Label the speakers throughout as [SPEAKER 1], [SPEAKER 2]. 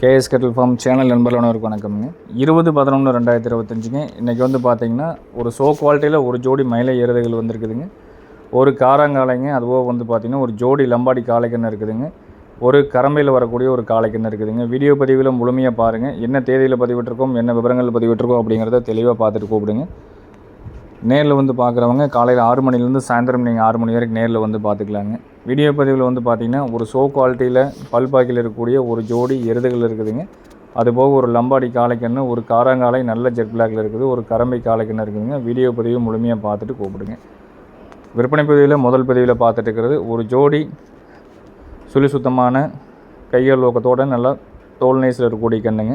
[SPEAKER 1] KS கட்டில் form channel நண்பர்களுக்கு வணக்கம்ங்க. இருபது பதினொன்று ரெண்டாயிரத்தி இருபத்தஞ்சுங்க. இன்றைக்கி வந்து பார்த்தீங்கன்னா ஒரு சோ குவாலிட்டியில் ஒரு ஜோடி மயிலை எருதுகள் வந்திருக்குதுங்க. ஒரு காராங்காலைங்க அதுபோக வந்து பார்த்திங்கன்னா ஒரு ஜோடி லம்பாடி காளைக்கன்று இருக்குதுங்க. ஒரு கரம்பையில் வரக்கூடிய ஒரு காளைக்கன்று இருக்குதுங்க. வீடியோ பதிவில் முழுமையாக பாருங்கள் என்ன தேதியில் பதிவிட்டிருக்கோம் என்ன விவரங்கள் பதிவிட்டிருக்கோம் அப்படிங்கிறத தெளிவாக பார்த்துட்டு கூப்பிடுங்க. நேரில் வந்து பார்க்குறவங்க காலையில் ஆறு மணிலேருந்து சாயந்தரம் நீங்கள் ஆறு மணி வரைக்கும் நேரில் வந்து பார்த்துக்கலாங்க வீடியோ பதிவில் வந்து பார்த்தீங்கன்னா ஒரு சோ குவாலிட்டியில் பல்பாக்கில் இருக்கக்கூடிய ஒரு ஜோடி எருதுகள் இருக்குதுங்க. அதுபோக ஒரு லம்பாடி காளைக்கன்று ஒரு காராங்காலை நல்ல ஜெட் பிளாக்ல இருக்குது. ஒரு கரம்பை காளைக்கன்று இருக்குதுங்க. வீடியோ பதிவு முழுமையாக பார்த்துட்டு கூப்பிடுங்க. விற்பனை பதிவில் முதல் பதிவில் பார்த்துட்டு இருக்கிறது ஒரு ஜோடி சுழி சுத்தமான கையல் லோக்கத்தோட நல்லா தோல் நேசில் இருக்கக்கூடிய கண்ணுங்க.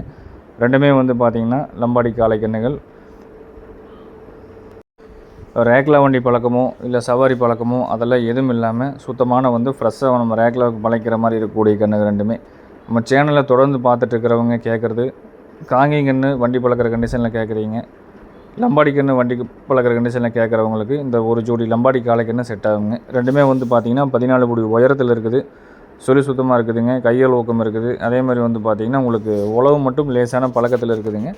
[SPEAKER 1] ரெண்டுமே வந்து பார்த்திங்கன்னா லம்பாடி காளை கண்ணுகள் ரேக்லா வண்டி பழக்கமோ இல்லை சவாரி பழக்கமோ அதெல்லாம் எதுவும் இல்லாமல் சுத்தமான வந்து ஃப்ரெஷ்ஷாக நம்ம ரேக்லாவுக்கு பழைக்கிற மாதிரி இருக்கக்கூடிய கண்ணுங்க ரெண்டுமே. நம்ம சேனலில் தொடர்ந்து பார்த்துட்டு இருக்கிறவங்க கேட்குறது காங்கிங்கன்னு வண்டி பழக்கிற கண்டிஷனில் கேட்குறீங்க லம்பாடி கன்று வண்டி பழக்கிற கண்டிஷனில் கேட்குறவங்களுக்கு இந்த ஒரு ஜோடி லம்பாடி காளைக்கன்று செட் ஆகுங்க. ரெண்டுமே வந்து பார்த்திங்கன்னா பதினாலு புடி உயரத்தில் இருக்குது சொல்லி சுத்தமாக இருக்குதுங்க கையல் ஊக்கம் இருக்குது. அதே மாதிரி வந்து பார்த்திங்கன்னா உங்களுக்கு உழவு மட்டும் லேசான பழக்கத்தில் இருக்குதுங்க.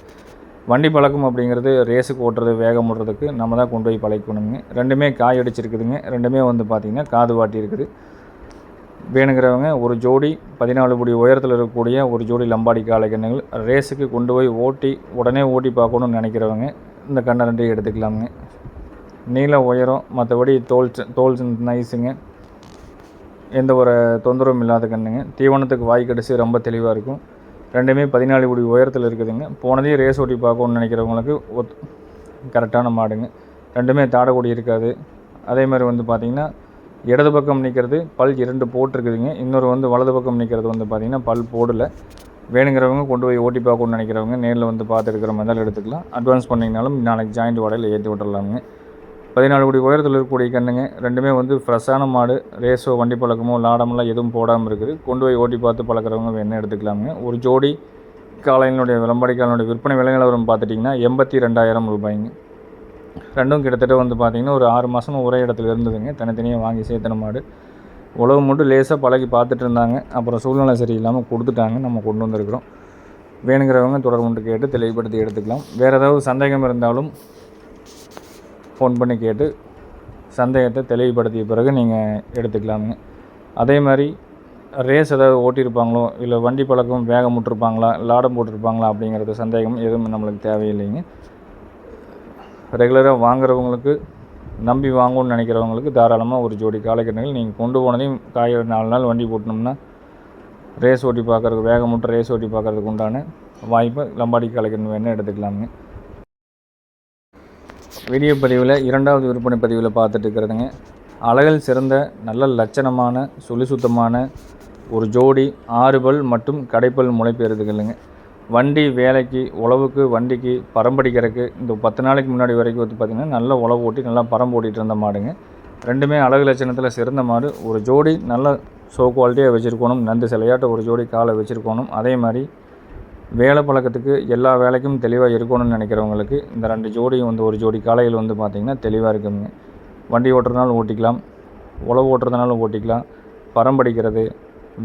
[SPEAKER 1] வண்டி பழக்கம் அப்படிங்கிறது ரேஸுக்கு ஓட்டுறது வேகம் ஓட்டுறதுக்கு நம்ம தான் கொண்டு போய் பழக்கணுங்க. ரெண்டுமே காய் அடிச்சிருக்குதுங்க. ரெண்டுமே வந்து பார்த்திங்கன்னா காது வாட்டி இருக்குது. வேணுங்கிறவங்க ஒரு ஜோடி பதினாலு புடி உயரத்தில் இருக்கக்கூடிய ஒரு ஜோடி லம்பாடி காலை கண்ணுகள் ரேஸுக்கு கொண்டு போய் ஓட்டி உடனே ஓட்டி பார்க்கணும்னு நினைக்கிறவங்க இந்த கண்ணை ரெண்டையும் எடுத்துக்கலாமுங்க. நீள உயரம் மற்றபடி தோல் தோல் நைஸுங்க. எந்த ஒரு தொந்தரவும் இல்லாத கண்ணுங்க தீவனத்துக்கு வாய் கடிச்சு ரொம்ப தெளிவாக இருக்கும். ரெண்டுமே பதினாலு கோடி உயரத்தில் இருக்குதுங்க. போனதே ரேஸ் ஓட்டி பார்க்கணுன்னு நினைக்கிறவங்களுக்கு ஒத் கரெக்டான மாடுங்க. ரெண்டுமே தாடக்கூடி இருக்காது. அதே மாதிரி வந்து பார்த்திங்கன்னா இடது பக்கம் நிற்கிறது பல் இரண்டு போட்டிருக்குதுங்க. இன்னொரு வந்து வலது பக்கம் நிற்கிறது வந்து பார்த்திங்கன்னா பல் போடல. வேணுங்கிறவங்க கொண்டு போய் ஓட்டி பார்க்கணும்னு நினைக்கிறவங்க நேரில் வந்து பார்த்துருக்கிற மாதிரி எடுத்துக்கலாம். அட்வான்ஸ் பண்ணிங்கனாலும் நாளைக்கு ஜாயிண்ட் வாடகையில் ஏற்றி விட்டுறலாமுங்க. பதினாலு கோடி உயரத்தில் இருக்கக்கூடிய கண்ணுங்க ரெண்டுமே வந்து ஃப்ரெஷ்ஷான மாடு. ரேஸோ வண்டி பழக்கமோ லாடமெல்லாம் எதுவும் போடாமல் இருக்குது. கொண்டு போய் ஓட்டி பார்த்து பழக்கிறவங்க வேணா எடுத்துக்கலாமுங்க. ஒரு ஜோடி காலையினுடைய விளம்படி விற்பனை விலை நிலவரம் பார்த்துட்டிங்கன்னா எண்பத்தி ரெண்டாயிரம் ரூபாய்ங்க. ரெண்டும் கிட்டத்தட்ட வந்து பார்த்திங்கன்னா ஒரு ஆறு மாதம் ஒரே இடத்துல இருந்ததுங்க. தனித்தனியாக வாங்கி சேர்த்தன மாடு. உழவு மட்டும் லேசாக பழகி பார்த்துட்டு இருந்தாங்க. அப்புறம் சூழ்நிலை சரியில்லாமல் கொடுத்துட்டாங்க. நம்ம கொண்டு வந்திருக்கிறோம். வேணுங்கிறவங்க தொடர்பு கேட்டு தெளிவுபடுத்தி எடுத்துக்கலாம். வேறு ஏதாவது சந்தேகம் இருந்தாலும் ஃபோன் பண்ணி கேட்டு சந்தேகத்தை தெளிவுபடுத்திய பிறகு நீங்கள் எடுத்துக்கலாமுங்க அதே மாதிரி ரேஸ் ஏதாவது ஓட்டியிருப்பாங்களோ இல்லை வண்டி பழக்கம் வேகம் விட்டுருப்பாங்களா லாடம் போட்டிருப்பாங்களா அப்படிங்கிறது சந்தேகம் எதுவும் நம்மளுக்கு தேவையில்லைங்க. ரெகுலராக வாங்குறவங்களுக்கு நம்பி வாங்கணும்னு நினைக்கிறவங்களுக்கு தாராளமாக ஒரு ஜோடி காலக்கட்டங்கள் நீங்கள் கொண்டு போனதையும் காய நாலு நாள் வண்டி போட்டணும்னா ரேஸ் ஓட்டி பார்க்கறதுக்கு வேகம் விட்டு ரேஸ் ஓட்டி பார்க்கறதுக்கு உண்டான வாய்ப்பை லம்பாடி காளைக்கன்று வேணால் எடுத்துக்கலாமுங்க வீடியோ பதிவில் இரண்டாவது விற்பனை பதிவில் பார்த்துட்டு இருக்கிறதுங்க. அழகில் சிறந்த நல்ல லட்சணமான சுழி சுத்தமான ஒரு ஜோடி ஆறுபல் மற்றும் கடைப்பல் முளைப்பெறுதுகளுங்க. வண்டி வேலைக்கு உழவுக்கு வண்டிக்கு பரம்படிக்கிறதுக்கு இந்த பத்து நாளைக்கு முன்னாடி வரைக்கும் வந்து பார்த்திங்கன்னா நல்லா உழவு ஓட்டி நல்லா பரம்பு ஓட்டிகிட்டு இருந்த மாடுங்க. ரெண்டுமே அழகு லட்சணத்தில் சிறந்த மாடு. ஒரு ஜோடி நல்ல ஷோ குவாலிட்டியாக வச்சுருக்கணும். நந்து சிலையாட்ட ஒரு ஜோடி காலை வச்சுருக்கணும். அதே மாதிரி வேலை பழக்கத்துக்கு எல்லா வேலைக்கும் தெளிவாக இருக்கணும்னு நினைக்கிறவங்களுக்கு இந்த ரெண்டு ஜோடியும் வந்து ஒரு ஜோடி காலையில் வந்து பார்த்திங்கன்னா தெளிவாக இருக்குங்க. வண்டி ஓட்டுறதுனாலும் ஓட்டிக்கலாம் உழவு ஓட்டுறதுனாலும் ஓட்டிக்கலாம் பரம்படிக்கிறது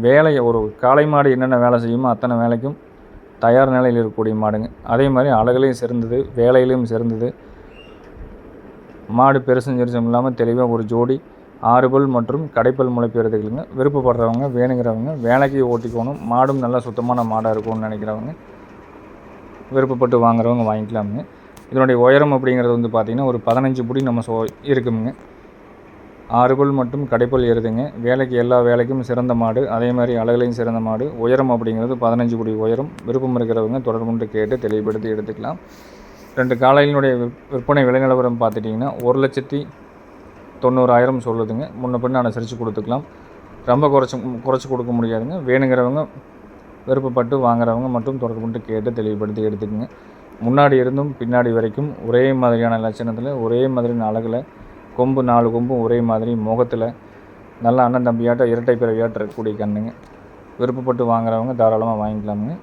[SPEAKER 1] வேலையை ஒரு காளை மாடு என்னென்ன வேலை செய்யுமோ அத்தனை வேலைக்கும் தயார் நிலையில் இருக்கக்கூடிய மாடுங்க. அதே மாதிரி அழகுலையும் சிறந்தது வேலையிலையும் சிறந்தது. மாடு பெருசும் சிறுசும் இல்லாமல் தெளிவாக ஒரு ஜோடி ஆறுபல் மற்றும் கடைப்பல் முளைப்பிறதுகளுங்க விருப்பப்படுறவங்க வேணுங்கிறவங்க வேலைக்கு ஓட்டிக்கணும். மாடும் நல்லா சுத்தமான மாடாக இருக்கும்னு நினைக்கிறவங்க விருப்பப்பட்டு வாங்குறவங்க வாங்கிக்கலாமுங்க. இதனுடைய உயரம் அப்படிங்கிறது வந்து பார்த்திங்கன்னா ஒரு பதினஞ்சு புடி நம்ம சோ இருக்குமுங்க ஆறுபல் மற்றும் கடைப்பல் ஏறுதுங்க. வேலைக்கு எல்லா வேலைக்கும் சிறந்த மாடு அதே மாதிரி அழகுலையும் சிறந்த மாடு. உயரம் அப்படிங்கிறது பதினஞ்சு குடி உயரம். விருப்பம் இருக்கிறவங்க தொடர்பு கொண்டு கேட்டு தெளிவுபடுத்தி எடுத்துக்கலாம். ரெண்டு காலையினுடைய விற்- விற்பனை விலை நிலவரம் பார்த்துட்டிங்கன்னா ஒரு லட்சத்தி தொண்ணூறாயிரம் சொல்லுதுங்க. முன்ன பின்ன அனுசரித்து கொடுத்துக்கலாம். ரொம்ப குறைச்சி குறைச்சி கொடுக்க முடியாதுங்க. வேணுங்கிறவங்க விருப்பப்பட்டு வாங்குறவங்க மட்டும் தொடர்பு கொண்டு கேட்டு தெளிவுபடுத்தி எடுத்துக்கோங்க. முன்னாடி இருந்தும் பின்னாடி வரைக்கும் ஒரே மாதிரியான லட்சணத்தில் ஒரே மாதிரியான அழகில் கொம்பு நாலு கொம்பும் ஒரே மாதிரி முகத்தில் நல்ல அண்ணன் தம்பியாட்ட இரட்டை பிறவியாட்ட இருக்கக்கூடிய கண்ணுங்க. விருப்பப்பட்டு வாங்குறவங்க தாராளமாக வாங்கிக்கலாமுங்க.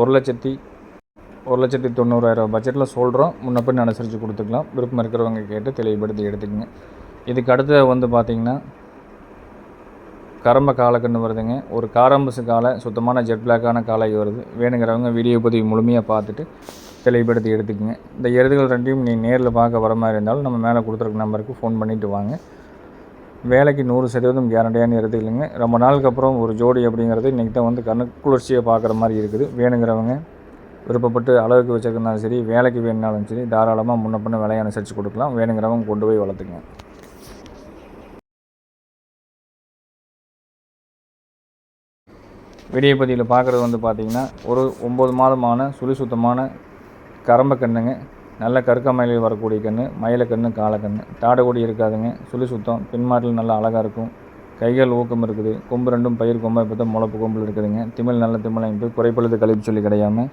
[SPEAKER 1] ஒரு லட்சத்தி ஒரு லட்சத்தி தொண்ணூறாயிரம் பட்ஜெட்டில் சொல்கிறோம் முன்னப்பின் பின்ன அனுசரித்து கொடுத்துக்கலாம். விருப்பம் இருக்கிறவங்க கேட்டு தெளிவுபடுத்தி எடுத்துக்கோங்க. இதுக்கு அடுத்து வந்து பார்த்திங்கன்னா கரம்ப காலக்கன்று வருதுங்க. ஒரு காரம்பசு காலை சுத்தமான ஜெட் பிளாக்கான காலை வருது. வேணுங்கிறவங்க வீடியோ பதிவு முழுமையாக பார்த்துட்டு தெளிவுபடுத்தி எடுத்துக்கோங்க. இந்த எருதுகள் ரெண்டையும் நீ நேரில் பார்க்க வர மாதிரி இருந்தாலும் நம்ம மேலே கொடுத்துருக்க நம்பருக்கு ஃபோன் பண்ணிவிட்டு வாங்க. வேலைக்கு நூறு சதவீதம் கேரண்டியான எருதுகளுங்க ரொம்ப நாளுக்கு அப்புறம் ஒரு ஜோடி அப்படிங்கிறது இன்றைக்கி தான் வந்து கண்ணு குளிர்ச்சியை பார்க்குற மாதிரி இருக்குது. வேணுங்கிறவங்க விருப்பப்பட்டு அளவுக்கு வச்சுருந்தாலும் சரி வேலைக்கு வேணுனாலும் சரி தாராளமாக முன்ன பின்ன விலையை அனுசரித்து கொடுக்கலாம். வேணுங்கிறவங்க கொண்டு போய் வளர்த்துங்க விடிய பார்க்குறது வந்து பார்த்திங்கன்னா ஒரு ஒம்பது மாதமான சுழி சுத்தமான கரம்ப கண்ணுங்க. நல்ல கருக்க மயிலில் வரக்கூடிய கன்று மயிலக்கன்று காலக்கன்று தாடகொடி இருக்காதுங்க. சுழி சுத்தம் பின்மாட்டில் நல்லா அழகாக இருக்கும். கைகள் ஊக்கம் இருக்குது. கொம்பு ரெண்டும் பயிர் கொம்பாக இப்போ தான் முளப்பு கொம்பில் இருக்குதுங்க. திமிழ் நல்ல திமிழ் அமைப்பு குறைப்பழுது கழிப்பு சொல்லி கிடையாமல்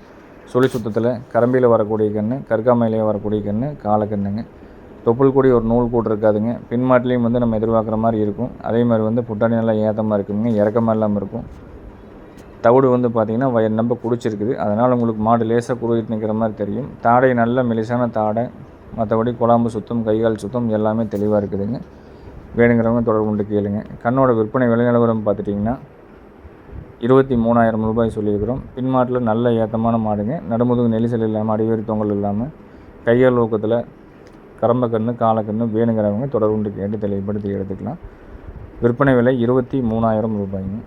[SPEAKER 1] சுழி சுத்தத்தில் கரம்பியில் வரக்கூடிய கன்று கற்காமையிலே வரக்கூடிய கன்று காலக்கண்ணுங்க தொப்புள் கூடி ஒரு நூல் கூடு இருக்காதுங்க. பின்மாட்டிலையும் வந்து நம்ம எதிர்பார்க்குற மாதிரி இருக்கும். அதே மாதிரி வந்து புட்டாணி நல்லா ஏத்தமாக இருக்குங்க. இறக்கமாக இல்லாமல் இருக்கும். தவிடு வந்து பார்த்திங்கன்னா வயர் நம்ப குடிச்சிருக்குது. அதனால் உங்களுக்கு மாடு லேசாக குறுகிட்டு நிற்கிற மாதிரி தெரியும். தாடை நல்ல மெலிசான தாடை மற்றபடி குழம்பு சுத்தம் கைகால் சுத்தம் எல்லாமே தெளிவாக இருக்குதுங்க. வேணுங்கிறவங்க தொடர்பு கொண்டு கேளுங்க. கண்ணோட விற்பனை விலை நிலவரம் பார்த்துட்டிங்கன்னா இருபத்தி மூணாயிரம் ரூபாய் சொல்லியிருக்கிறோம். பின்மாட்டில் நல்ல ஏத்தமான மாடுங்க. நடுமுதுகு நெரிசல் இல்லாமல் அடிவேறு தொங்கல் இல்லாமல் கையால் ஊக்கத்தில் கரம்ப கன்று காலக்கன்று வேணுங்கிறவங்க தொடர்பு கொண்டு கேட்டு தெளிவுபடுத்தி எடுத்துக்கலாம். விற்பனை விலை இருபத்தி மூணாயிரம் ரூபாய்ங்க.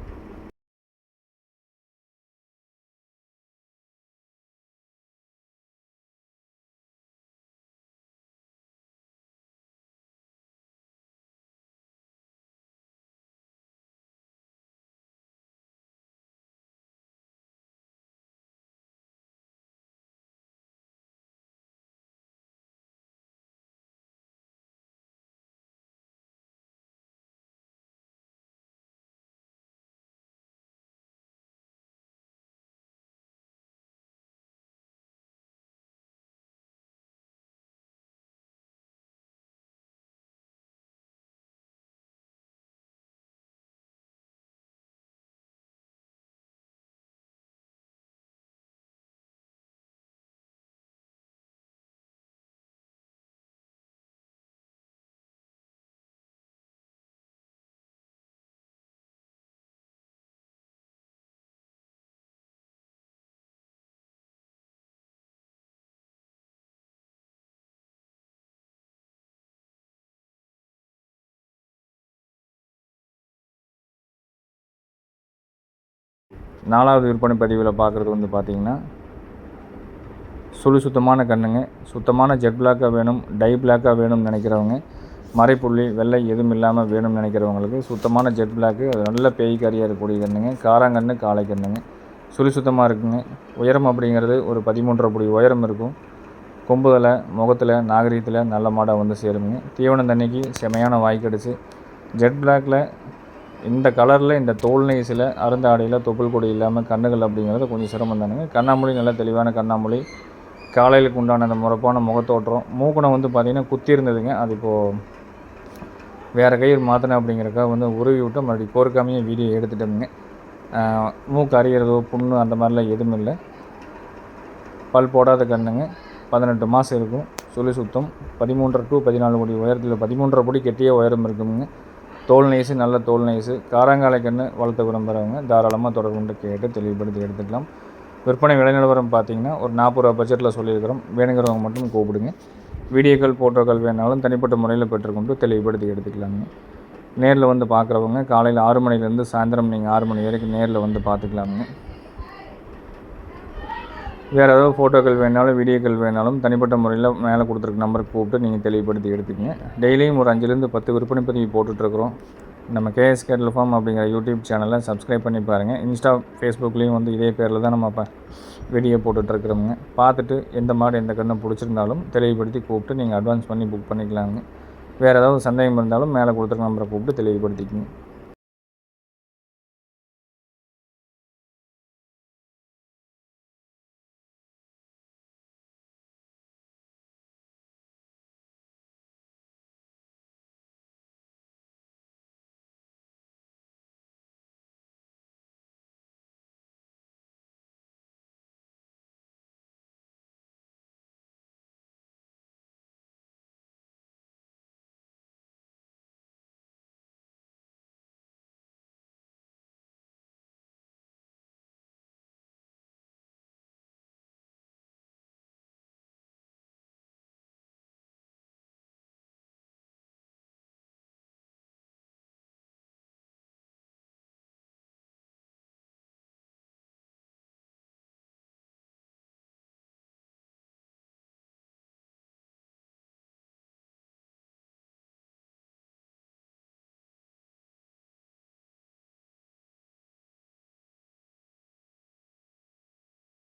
[SPEAKER 1] நாலாவது விற்பனை பதிவில் பார்க்குறது வந்து பார்த்திங்கன்னா சுழி சுத்தமான கண்ணுங்க சுத்தமான ஜெட் பிளாக்காக வேணும் டை பிளாக்காக வேணும்னு நினைக்கிறவங்க மறைப்புள்ளி வெள்ளை எதுவும் இல்லாமல் வேணும்னு நினைக்கிறவங்களுக்கு சுத்தமான ஜெட் பிளாக்கு நல்ல பேய் கறியாக இருக்கக்கூடிய கண்ணுங்க காராங்கன்று காலை கண்ணுங்க. சுழி சுத்தமாக இருக்குங்க. உயரம் அப்படிங்கிறது ஒரு பதிமூன்றரை புடி உயரம் இருக்கும். கொம்புதலை முகத்தில் நாகரீகத்தில் நல்ல மாடாக வந்து சேருங்க தீவனம் தண்ணிக்கு செமையான வாய்க்கடிச்சு. ஜெட் பிளாக்கில் இந்த கலரில் இந்த தோல் நெய்ஸில் அருந்த ஆடையில் தொப்புள் கொடி இல்லாமல் கண்ணுகள் அப்படிங்கிறது கொஞ்சம் சிரமம் தானுங்க கண்ணாமொழி நல்ல தெளிவான கண்ணாமொழி காலையிலுக்கு உண்டான அந்த முறப்பான முகத்தோற்றம். மூக்கணம் வந்து பார்த்திங்கன்னா குத்தி இருந்ததுங்க. அது இப்போது வேறு கையில் மாற்றினேன் அப்படிங்கிறக்காக வந்து உருவி விட்டு மறுபடியும் கோர்க்காமையே வீடியோ எடுத்துட்டோமுங்க. மூக்கு அறிகிறதோ புண்ணு அந்த மாதிரிலாம் எதுவும் இல்லை. பல் போடாத கண்ணுங்க. பதினெட்டு மாதம் இருக்கும். சுழி சுத்தம். பதிமூன்றரை டு பதினாலு கோடி உயரத்தில் பதிமூன்றரை கோடி கெட்டிய உயரம் இருக்குங்க தோல் நெய்ஸு நல்ல தோல் நெய்ஸு. காராங்காலை கன்று வளர்த்த விரும்புகிறவங்க தாராளமாக தொடர்பு கொண்டு கேட்டு தெளிவுபடுத்தி எடுத்துக்கலாம். விற்பனை விலை நிலவரம் பார்த்தீங்கன்னா ஒரு நாற்பது ரூபா பட்ஜெட்டில் சொல்லியிருக்கிறோம். வேணுங்கிறவங்க மட்டும் கூப்பிடுங்க. வீடியோக்கள் ஃபோட்டோக்கள் வேணாலும் தனிப்பட்ட முறையில் பெற்றுக்கொண்டு தெளிவுபடுத்தி எடுத்துக்கலாங்க நேரில் வந்து பார்க்குறவங்க காலையில் ஆறு மணிலேருந்து சாயந்தரம் நீங்கள் ஆறு மணி வரைக்கும் நேரில் வந்து பார்த்துக்கலாமுங்க. வேறு ஏதாவது ஃபோட்டோக்கள் வேணாலும் வீடியோக்கள் வேணாலும் தனிப்பட்ட முறையில் மேலே கொடுத்துருக்க நம்பருக்கு கூப்பிட்டு நீங்கள் தெளிவுபடுத்தி எடுத்துக்கங்க. டெய்லியும் ஒரு அஞ்சுலேருந்து பத்து விற்பனை பதிவு போட்டுட்ருக்குறோம். நம்ம கேஎஸ் கேட்டல் ஃபார்ம் அப்படிங்கிற யூடியூப் சேனலை சப்ஸ்கிரைப் பண்ணி பாருங்கள் இன்ஸ்டா ஃபேஸ்புக்லேயும் வந்து இதே பேரில் தான் நம்ம இப்போ வீடியோ போட்டுட்ருக்குறோங்க பார்த்துட்டு எந்த மாடு எந்த கண்ணை பிடிச்சிருந்தாலும் தெளிவுபடுத்தி கூப்பிட்டு நீங்கள் அட்வான்ஸ் பண்ணி புக் பண்ணிக்கலாங்க. வேறு ஏதாவது சந்தேகம் இருந்தாலும் மேலே கொடுத்துருக்க நம்பரை கூப்பிட்டு தெளிவுபடுத்திக்கங்க.